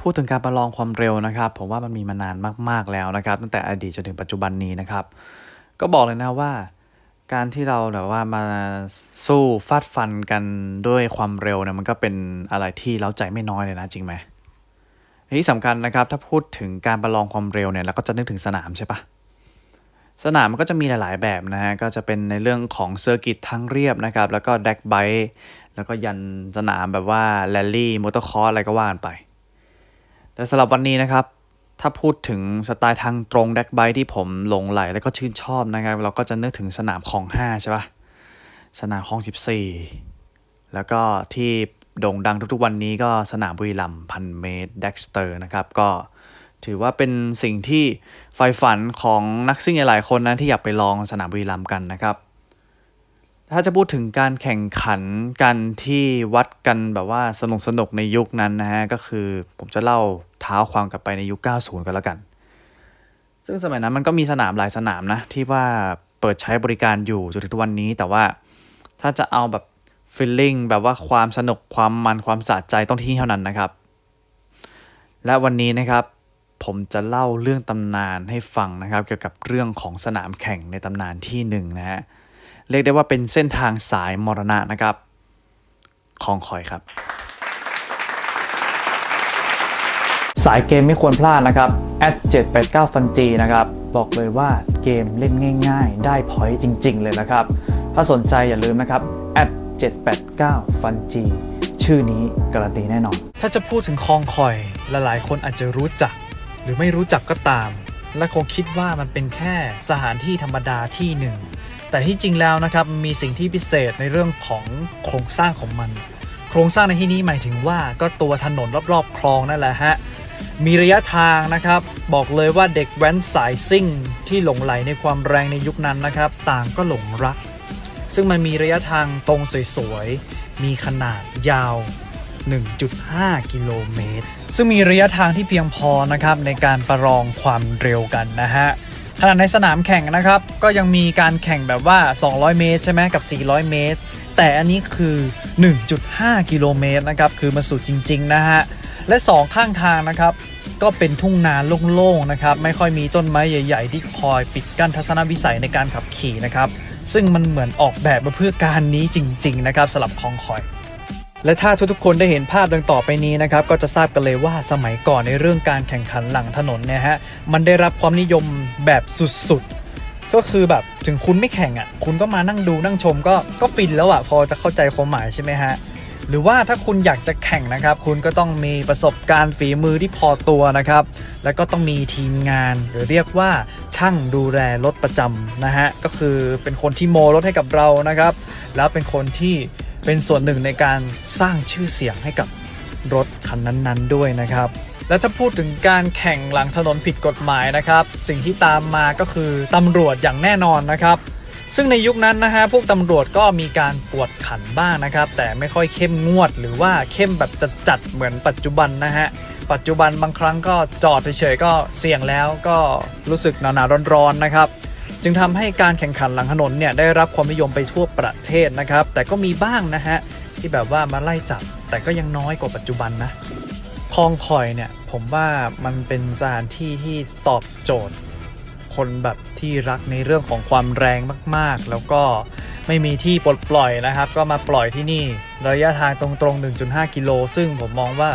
พูดถึงการประลองความเร็วนะครับ ผมว่ามันมีมานานมากๆแล้วนะครับ ตั้งแต่อดีตจนถึงปัจจุบันนี้นะครับ ก็บอกเลยนะว่าการที่เราแบบว่ามาสู้ฟาดฟันกันด้วยความเร็วเนี่ยมันก็เป็นอะไรที่เล้าใจไม่น้อยเลยนะจริงไหมที่สำคัญนะครับ ถ้าพูดถึงการประลองความเร็วเนี่ยเราก็จะนึกถึงสนามใช่ปะสนามมันก็จะมีหลาย ๆ แบบนะฮะก็จะเป็นในเรื่องของเซอร์กิตทั้งเรียบนะครับ แล้วก็แดกไบค์แล้วก็ยันสนามแบบว่าแรลลี่มอเตอร์คอร์สอะไรก็ว่ากันไป แต่สำหรับวันนี้นะครับ ถ้าพูดถึงสไตล์ทางตรงแดกไบที่ผมหลงไหลแล้วก็ชื่นชอบนะครับ เราก็จะนึกถึงสนามของ 5 ใช่ปะสนามของ 14 แล้วก็ที่โด่งดังทุกๆวันนี้ก็สนามบุรีรัมย์พันเมตรเด็กสเตอร์นะครับ ก็ถือว่าเป็นสิ่งที่ใฝ่ฝันของนักซิ่งหลายๆคนนะที่อยากไปลองสนามบุรีรัมย์กันนะครับ ถ้าจะพูดถึงการแข่งขันกันที่วัดกันแบบว่าสนุกสนุกในยุคนั้นนะฮะ ก็คือผมจะเล่าเท้าความกลับไปในยุค 90 กันแล้วกัน ซึ่งสมัยนั้นมันก็มีสนามหลายสนามนะ ที่ว่าเปิดใช้บริการอยู่จนถึงทุกวันนี้แต่ว่าถ้าจะเอาแบบฟีลลิ่งแบบว่าความสนุกความมันความสะใจต้องที่นี่เท่านั้นนะครับ และวันนี้นะครับผมจะเล่าเรื่องตำนานให้ฟังนะครับ เกี่ยวกับเรื่องของสนามแข่งในตำนานที่หนึ่งนะฮะ เรียกได้ว่าเป็นเส้นทางสายมรณะนะครับ ของคอยครับ สายเกมไม่ควรพลาดนะครับ at 789ฟันจีนะครับ บอกเลยว่าเกมเล่นง่าย ๆ ได้พอยต์จริง ๆ เลยนะครับ ถ้าสนใจอย่าลืมนะครับ at 789ฟันจีชื่อนี้การันตีแน่นอน ถ้าจะพูดถึงคองคอยหลายๆ คนอาจจะรู้จัก หรือไม่รู้จักก็ตาม และคงคิดว่ามันเป็นแค่สถานที่ธรรมดาที่หนึ่ง แต่ที่จริงแล้วนะครับมีสิ่งที่พิเศษในเรื่องของโครงสร้างของมัน โครงสร้างในที่นี้หมายถึงว่าก็ตัวถนนรอบๆคลองนั่นแหละฮะมีระยะทางนะครับ บอกเลยว่าเด็กแว้นสายซิ่ง ที่หลงไหลในความแรงในยุคนั้นนะครับ ต่างก็หลงรัก ซึ่งมันมีระยะทางตรงสวยๆ มีขนาดยาว 1.5 กิโลเมตร ซึ่งมีระยะทางที่เพียงพอนะครับในการประลองความเร็วกันนะฮะ ขนาดในสนามแข่งนะครับ ก็ยังมีการแข่งแบบว่า 200 เมตรใช่ไหมกับ 400 เมตร แต่อันนี้คือ 1.5 กิโลเมตรนะครับ คือมันสุดจริง ๆ นะฮะ และ 2 ข้างทางนะครับ ก็เป็นทุ่งนาโล่งๆนะครับ ไม่ค่อยมีต้นไม้ใหญ่ ๆ ที่คอยปิดกั้นทัศนวิสัยในการขับขี่นะครับ ซึ่งมันเหมือนออกแบบมาเพื่อการนี้จริง ๆ นะครับสำหรับคลองคอย และถ้าทุกๆคนได้เห็นภาพดังต่อไปนี้นะครับก็จะทราบกันเลยว่าสมัยก่อนในเรื่องการแข่งขันหลังถนนเนี่ยฮะมันได้รับความนิยมแบบสุดๆ ก็คือแบบถึงคุณไม่แข่งอะคุณก็มานั่งดูนั่งชมก็ก็ฟินแล้วอะพอจะเข้าใจความหมายใช่ไหมฮะหรือว่าถ้าคุณอยากจะแข่งนะครับ คุณก็ต้องมีประสบการณ์ฝีมือที่พอตัวนะครับ แล้วก็ต้องมีทีมงาน หรือเรียกว่าช่างดูแลรถประจำนะฮะก็คือเป็นคนที่โมรถให้กับเรานะครับ แล้วเป็นคนที่ เป็นส่วนหนึ่งในการสร้างชื่อเสียงให้กับรถคันนั้นๆ ด้วยนะครับ และถ้าพูดถึงการแข่งหลังถนนผิดกฎหมายนะครับ สิ่งที่ตามมาก็คือตำรวจอย่างแน่นอนนะครับ ซึ่งในยุคนั้นนะฮะพวกตำรวจก็มีการกวดขันบ้างนะครับ แต่ไม่ค่อยเข้มงวดหรือว่าเข้มแบบจัดๆเหมือนปัจจุบันนะฮะปัจจุบันบางครั้งก็จอดเฉยๆก็เสี่ยงแล้วก็รู้สึกหนาวๆร้อนๆนะครับ จึงทำให้การแข่งขันหลังถนนเนี่ยได้รับความนิยมไปทั่วประเทศนะครับ แต่ก็มีบ้างนะฮะที่แบบว่ามาไล่จับ แต่ก็ยังน้อยกว่าปัจจุบันนะคลองคอยเนี่ยผมว่ามันเป็นสถานที่ที่ตอบโจทย์ คนแบบที่รักในเรื่องของความแรงมากๆ แล้วก็ไม่มีที่ปลดปล่อยนะครับ ก็มาปล่อยที่นี่ระยะทางตรงๆ 1.5 กิโล ซึ่งผมมองว่า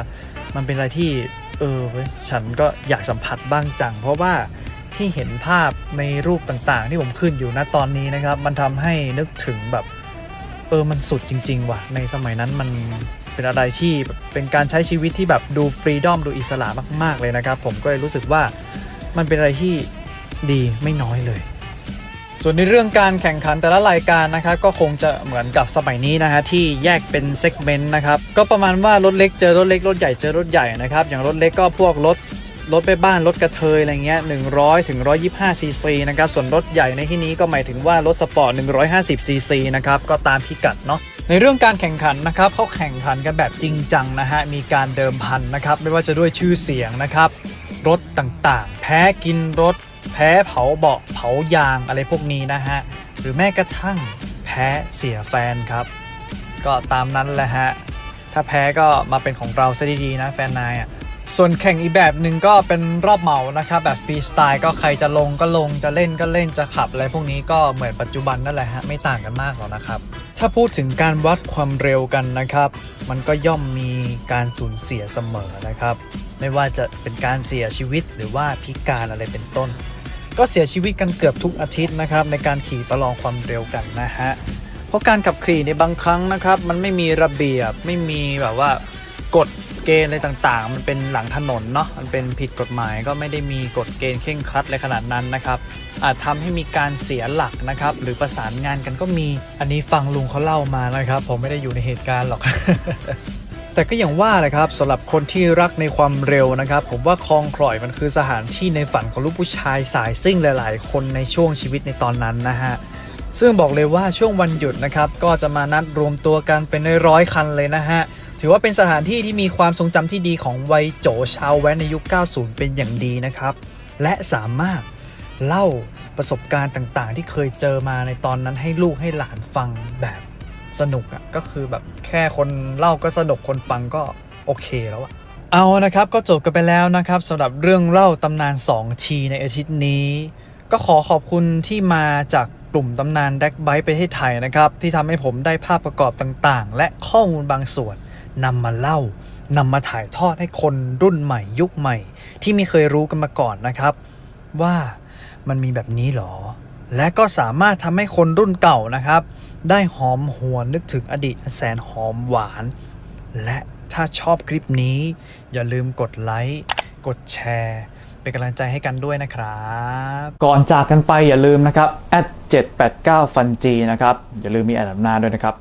มันเป็นอะไรที่เออฉันก็อยากสัมผัสบ้างจัง เพราะว่า ที่เห็นภาพในรูปต่างๆ ที่ผมขึ้นอยู่ณตอนนี้นะครับ มันทำให้นึกถึงแบบเออมันสุดจริง ๆ ว่ะ ในสมัยนั้นมันเป็นอะไรที่เป็นการใช้ชีวิตที่แบบดูฟรีดอมดูอิสระมากๆเลยนะครับ ผมก็เลยรู้สึกว่ามันเป็นอะไรที่ดีไม่น้อยเลย ส่วนในเรื่องการแข่งขันแต่ละรายการนะครับ ก็คงจะเหมือนกับสมัยนี้นะฮะที่แยกเป็นเซกเมนต์นะครับ ก็ประมาณว่ารถเล็กเจอรถเล็กรถใหญ่เจอรถใหญ่นะครับ อย่างรถเล็กก็พวกรถ รถไปบ้านรถกระเทยอะไรเงี้ย100ถึง125ซีซีนะครับ ส่วนรถใหญ่ในที่นี้ก็หมายถึงว่ารถสปอร์ต150ซีซีนะครับ ก็ตามพิกัดเนาะในเรื่องการแข่งขันนะครับเขาแข่งขันกันแบบจริงจังนะฮะ มีการเดิมพันนะครับ ไม่ว่าจะด้วยชื่อเสียงนะครับ รถต่างๆ แพ้กินรถ แพ้เผาเบาะเผายางอะไรพวกนี้นะฮะ หรือแม้กระทั่งแพ้เสียแฟนครับ ก็ตามนั้นแหละฮะ ถ้าแพ้ก็มาเป็นของเราซะดีๆนะแฟนนายอะ ส่วนแข่งอีกแบบหนึ่งก็เป็นรอบเหมานะครับแบบฟรีสไตล์ก็ใครจะลงก็ลงจะเล่นก็เล่นจะขับอะไรพวกนี้ก็เหมือนปัจจุบันนั่นแหละฮะไม่ต่างกันมากหรอกนะครับ ถ้าพูดถึงการวัดความเร็วกันนะครับ มันก็ย่อมมีการสูญเสียเสมอนะครับ ไม่ว่าจะเป็นการเสียชีวิตหรือว่าพิการอะไรเป็นต้น ก็เสียชีวิตกันเกือบทุกอาทิตย์นะครับในการขี่ประลองความเร็วกันนะฮะเพราะการขับขี่ในบางครั้งนะครับ มันไม่มีระเบียบไม่มีแบบว่ากฎ เกณฑ์อะไรต่างๆ มันเป็นหลังถนนเนาะมันเป็นผิดกฎหมายก็ไม่ได้มีกฎเกณฑ์เคร่งครัดอะไรขนาดนั้นนะครับ อาจทำให้มีการเสียหลักนะครับ หรือประสานงานกันก็มีอันนี้ฟังลุงเขาเล่ามานะครับ ผมไม่ได้อยู่ในเหตุการณ์หรอกแต่ก็อย่างว่าแหละครับสำหรับคนที่รักในความเร็วนะครับ ผมว่าคลองคลอยมันคือสถานที่ในฝันของลูกผู้ชายสายซิ่งหลาย ๆ คนในช่วงชีวิตในตอนนั้นนะฮะซึ่งบอกเลยว่าช่วงวันหยุดนะครับ ก็จะมานัดรวมตัวกันเป็นร้อยคันเลยนะฮะ ถือว่าเป็นสถานที่ที่มีความทรงจำที่ดีของวัยโจชาวแว้นในยุค 90 เป็นอย่างดีนะครับ และสามารถเล่าประสบการณ์ต่างๆ ที่เคยเจอมาในตอนนั้นให้ลูกให้หลานฟังแบบสนุกอะ่ะก็คือแบบแค่คนเล่าก็สนุกคนฟังก็โอเคแล้วอะเอานะครับก็จบกันไปแล้วนะครับสำหรับเรื่องเล่าตำนาน 2 ทีในอาทิตย์นี้ ก็ขอขอบคุณที่มาจากกลุ่มตำนานแดกไบประเทศไทยนะครับ ที่ทำให้ผมได้ภาพประกอบต่างๆ และข้อมูลบางส่วน นำมาเล่านำมาถ่ายทอดให้คนรุ่นใหม่ยุคใหม่ ที่ไม่เคยรู้กันมาก่อนนะครับ ว่ามันมีแบบนี้หรอ และก็สามารถทำให้คนรุ่นเก่านะครับ ได้หอมหวนนึกถึงอดีตแสนหอมหวาน และถ้าชอบคลิปนี้ อย่าลืมกดไลค์กดแชร์เป็นกำลังใจให้กันด้วยนะครับ ก่อนจากกันไปอย่าลืมนะครับ @789 ฟันจีนะครับ อย่าลืมมีแอดหน้าด้วยนะครับ